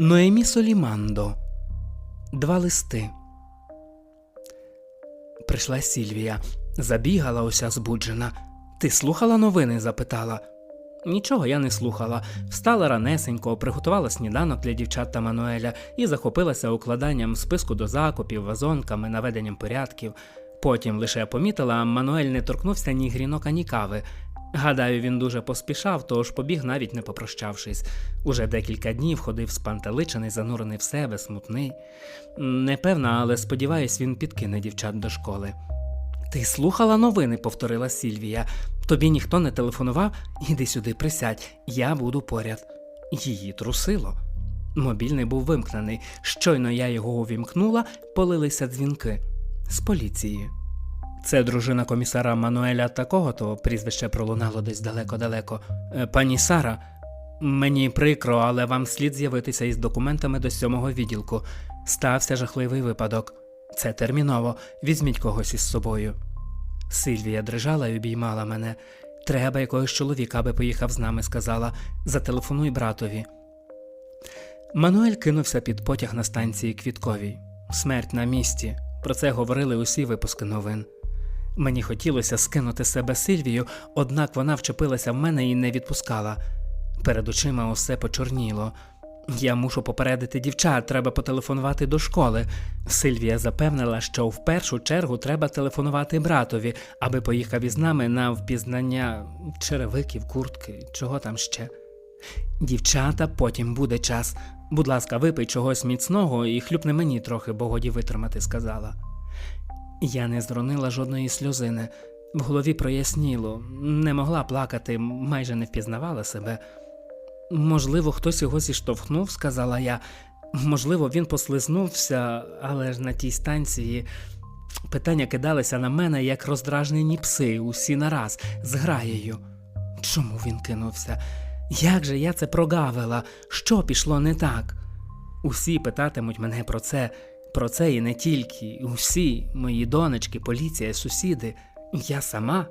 Ноемі Солімандо. Два листи. Прийшла Сільвія. Забігала уся збуджена. Ти слухала новини? запитала. Нічого я не слухала. Встала ранесенько, приготувала сніданок для дівчат та Мануеля і захопилася укладанням списку до закупів, вазонками, наведенням порядків. Потім лише помітила, Мануель не торкнувся ні грінок, ані кави. Гадаю, він дуже поспішав, тож побіг навіть не попрощавшись. Уже декілька днів ходив спантеличений, занурений в себе, смутний. Непевна, але сподіваюсь, він підкине дівчат до школи. Ти слухала новини, повторила Сільвія. Тобі ніхто не телефонував? Іди сюди, присядь, я буду поряд. Її трусило. Мобільний був вимкнений. Щойно я його увімкнула, полилися дзвінки з поліції. Це дружина комісара Мануеля такого, то прізвище пролунало десь далеко-далеко. «Е, Пані Сара, мені прикро, але вам слід з'явитися із документами до сьомого відділку. Стався жахливий випадок. Це терміново. Візьміть когось із собою. Сильвія дрижала і обіймала мене. Треба якогось чоловіка, аби поїхав з нами, сказала. Зателефонуй братові. Мануель кинувся під потяг на станції Квітковій. Смерть на місці. Про це говорили усі випуски новин. Мені хотілося скинути себе Сильвію, однак вона вчепилася в мене і не відпускала. Перед очима усе почорніло. Я мушу попередити дівчат, треба потелефонувати до школи. Сильвія запевнила, що в першу чергу треба телефонувати братові, аби поїхав із нами на впізнання черевиків, куртки, чого там ще. Дівчата, потім буде час. Будь ласка, випий чогось міцного і хлюпни мені трохи, бо годі витримати, сказала. Я не зронила жодної сльозини. В голові проясніло, не могла плакати, майже не впізнавала себе. Можливо, хтось його зіштовхнув, сказала я. Можливо, він послизнувся, але ж на тій станції питання кидалися на мене, як роздражнені пси, усі нараз, з граєю. Чому він кинувся? Як же я це прогавила? Що пішло не так? Усі питатимуть мене про це, про це і не тільки. Усі, мої донечки, поліція, сусіди, я сама.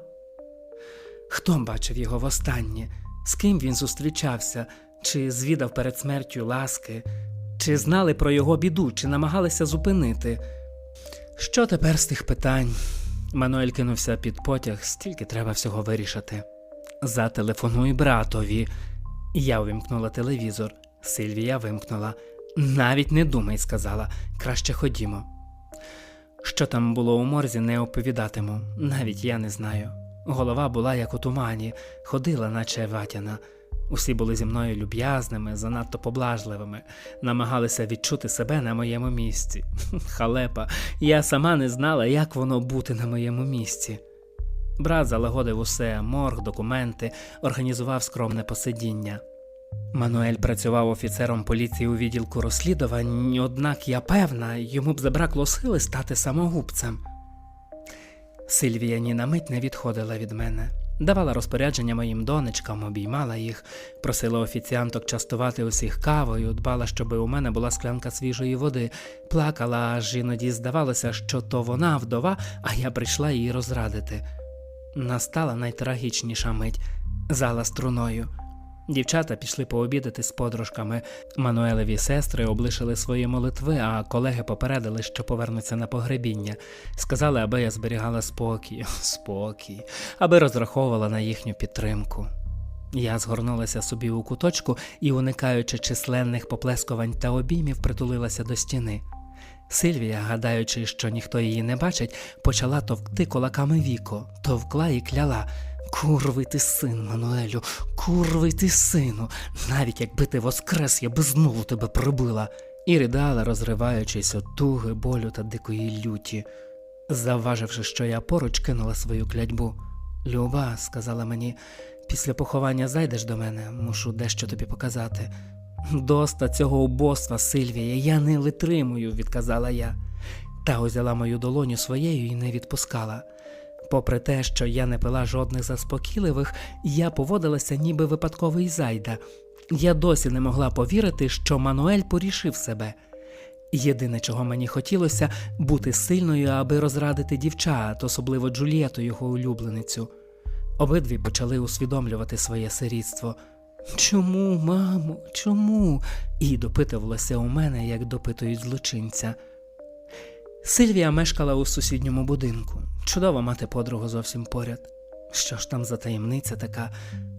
Хто бачив його востаннє? З ким він зустрічався, чи звідав перед смертю ласки, чи знали про його біду, чи намагалися зупинити? Що тепер з тих питань? Мануель кинувся під потяг, стільки треба всього вирішити. Зателефонуй братові. Я увімкнула телевізор. Сильвія вимкнула. Навіть не думай, сказала. Краще ходімо. Що там було у морзі, не оповідатиму. Навіть я не знаю. Голова була як у тумані, ходила, наче ватяна. Усі були зі мною люб'язними, занадто поблажливими, намагалися відчути себе на моєму місці. Халепа, я сама не знала, як воно бути на моєму місці. Брат залагодив усе, морг, документи, організував скромне посидіння. Мануель працював офіцером поліції у відділку розслідувань, однак я певна, йому б забракло сили стати самогубцем. Сильвія ні на мить не відходила від мене, давала розпорядження моїм донечкам, обіймала їх, просила офіціанток частувати усіх кавою, дбала, щоб у мене була склянка свіжої води, плакала, аж іноді здавалося, що то вона вдова, а я прийшла її розрадити. Настала найтрагічніша мить зала струною. Дівчата пішли пообідати з подружками. Мануелеві сестри облишили свої молитви, а колеги попередили, що повернуться на погребіння. Сказали, аби я зберігала спокій, спокій, аби розраховувала на їхню підтримку. Я згорнулася собі у куточку і, уникаючи численних поплескувань та обіймів, притулилася до стіни. Сильвія, гадаючи, що ніхто її не бачить, почала товкти кулаками віко, товкла і кляла. Курвий ти син, Мануелю, курвий ти сину. Навіть якби ти воскрес, я би знову тебе прибила. І ридала, розриваючись от туги, болю та дикої люті. Завваживши, що я поруч кинула свою клятьбу. Люба, сказала мені, після поховання зайдеш до мене, мушу дещо тобі показати. Доста цього убоства, Сильвія, я не витримую, відказала я. Та узяла мою долоню своєю і не відпускала. Попри те, що я не пила жодних заспокійливих, я поводилася ніби випадковий зайда. Я досі не могла повірити, що Мануель порішив себе. Єдине, чого мені хотілося, бути сильною, аби розрадити дівчат, особливо Джулієту, його улюбленицю. Обидві почали усвідомлювати своє сирітство. Чому, мамо, чому? І допитувалося у мене, як допитують злочинця. Сильвія мешкала у сусідньому будинку. Чудово мати подругу зовсім поряд. Що ж там за таємниця така?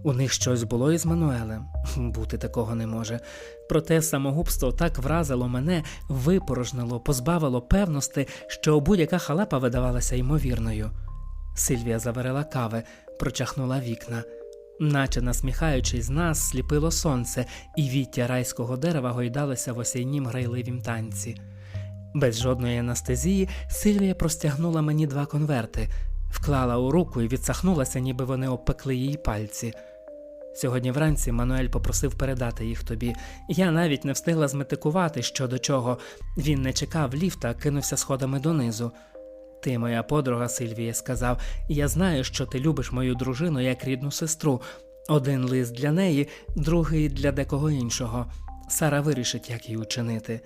У них щось було із Мануелем? Бути такого не може. Проте самогубство так вразило мене, випорожнило, позбавило певності, що будь-яка халепа видавалася ймовірною. Сильвія заварила кави, прочахнула вікна. Наче насміхаючись з нас, сліпило сонце, і віття райського дерева гойдалося в осіннім грайливім танці. Без жодної анестезії Сильвія простягнула мені два конверти, вклала у руку і відсахнулася, ніби вони обпекли її пальці. Сьогодні вранці Мануель попросив передати їх тобі. Я навіть не встигла зметикувати, що до чого. Він не чекав ліфта, кинувся сходами донизу. Ти, моя подруга Сильвія, сказав, я знаю, що ти любиш мою дружину як рідну сестру. Один лист для неї, другий для декого іншого. Сара вирішить, як її учинити.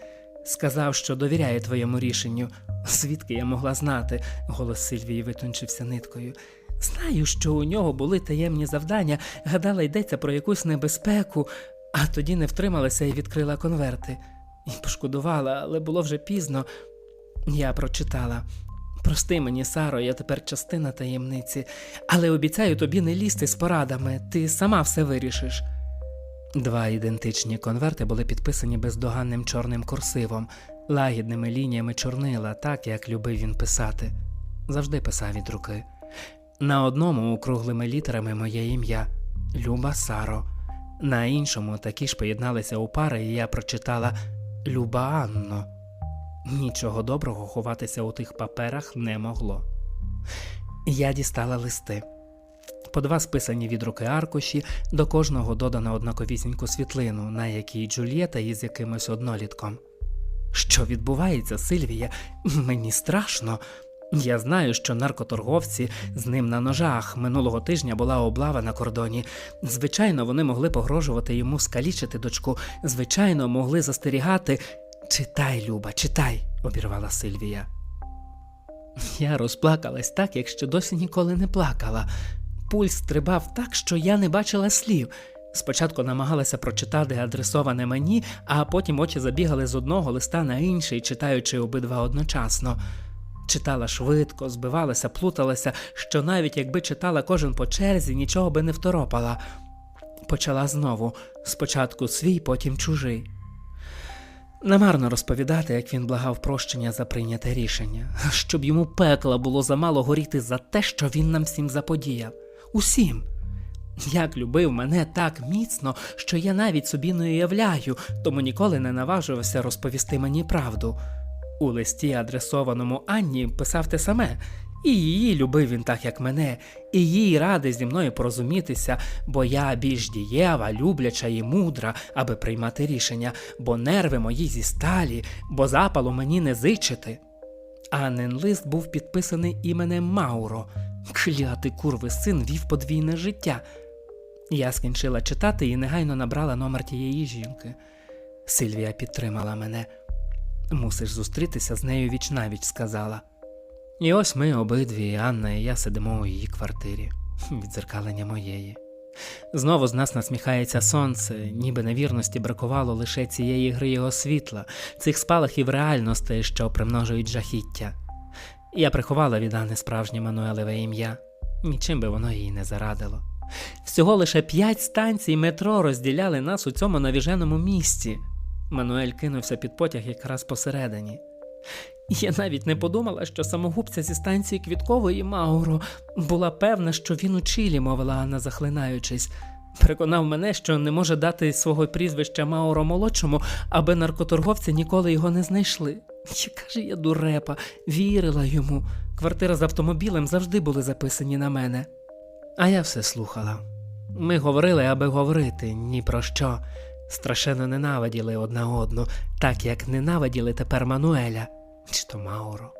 Сказав, що довіряє твоєму рішенню. Звідки я могла знати? Голос Сильвії витончився ниткою. Знаю, що у нього були таємні завдання, гадала, йдеться про якусь небезпеку, а тоді не втрималася і відкрила конверти. І пошкодувала, але було вже пізно. Я прочитала. Прости мені, Саро, я тепер частина таємниці, але обіцяю тобі не лізти з порадами, ти сама все вирішиш. Два ідентичні конверти були підписані бездоганним чорним курсивом, лагідними лініями чорнила, так як любив він писати. Завжди писав від руки. На одному округлими літерами моє ім'я Люба Саро, на іншому такі ж поєдналися у пари, і я прочитала Люба Анно. Нічого доброго ховатися у тих паперах не могло. Я дістала листи. По два списані від руки аркуші, до кожного додано однаковісіньку світлину, на якій Джульєта із якимось однолітком. Що відбувається, Сильвія? Мені страшно. Я знаю, що наркоторговці з ним на ножах минулого тижня була облава на кордоні. Звичайно, вони могли погрожувати йому скалічити дочку. Звичайно, могли застерігати. Читай, Люба, читай, обірвала Сильвія. Я розплакалась так, як ще досі ніколи не плакала. Пульс стрибав так, що я не бачила слів. Спочатку намагалася прочитати адресоване мені, а потім очі забігали з одного листа на інший, читаючи обидва одночасно. Читала швидко, збивалася, плуталася, що навіть якби читала кожен по черзі, нічого би не второпала. Почала знову спочатку свій, потім чужий. Намарно розповідати, як він благав прощення за прийняте рішення, щоб йому пекла було замало горіти за те, що він нам всім заподіяв. Усім. Як любив мене так міцно, що я навіть собі не уявляю, тому ніколи не наважувався розповісти мені правду. У листі, адресованому Анні, писав те саме, і її любив він так, як мене, і їй радий зі мною порозумітися, бо я більш дієва, любляча і мудра, аби приймати рішення, бо нерви мої зі сталі, бо запалу мені не зичити. Аннен лист був підписаний іменем Мауро. Клятий курви син вів подвійне життя. Я скінчила читати і негайно набрала номер тієї жінки. Сильвія підтримала мене. Мусиш зустрітися з нею віч сказала. І ось ми обидві, Анна і я сидимо у її квартирі, відзеркалення моєї. Знову з нас насміхається сонце, ніби невірності бракувало лише цієї гри його світла, цих спалахів реальностей, що примножують жахіття. Я приховала від Анни справжнє Мануелеве ім'я, нічим би воно їй не зарадило. Всього лише п'ять станцій метро розділяли нас у цьому навіженому місті. Мануель кинувся під потяг якраз посередині. Я навіть не подумала, що самогубця зі станції Квіткової Мауро була певна, що він у Чилі, мовила Анна, захлинаючись. Переконав мене, що не може дати свого прізвища Мауро молодшому, аби наркоторговці ніколи його не знайшли. Яка ж я дурепа, вірила йому. Квартира з автомобілем завжди були записані на мене. А я все слухала. Ми говорили, аби говорити, ні про що. Страшенно ненавиділи одна одну, так як ненавиділи тепер Мануеля чи то Мауро.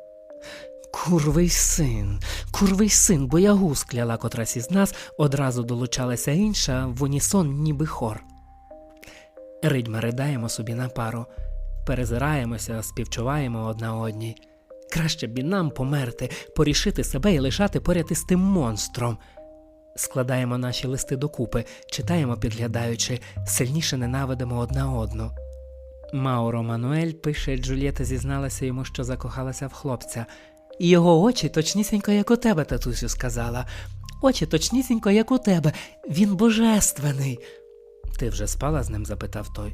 Курвий син, курвий син, боягуз, кляла котрась із нас, одразу долучалася інша в унісон, ніби хор. Ридьма ридаємо собі на пару, перезираємося, співчуваємо одна одній. Краще б і нам померти, порішити себе і лишати поряд із тим монстром. Складаємо наші листи докупи, читаємо підглядаючи, сильніше ненавидимо одна одну. Мауро Мануель пише, Джульєта зізналася йому, що закохалася в хлопця. І його очі точнісінько, як у тебе, татусю, сказала. Очі точнісінько, як у тебе. Він божественний. Ти вже спала з ним? запитав той.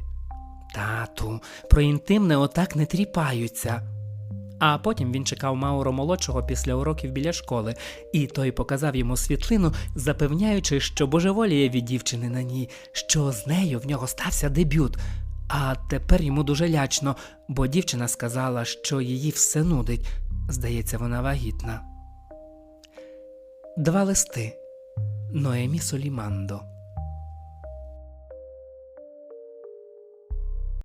Тату, про інтимне отак не тріпаються. А потім він чекав Мауро молодшого після уроків біля школи, і той показав йому світлину, запевняючи, що божеволіє від дівчини на ній, що з нею в нього стався дебют. А тепер йому дуже лячно, бо дівчина сказала, що її все нудить. Здається, вона вагітна. Два листи Ноемі Солімандо.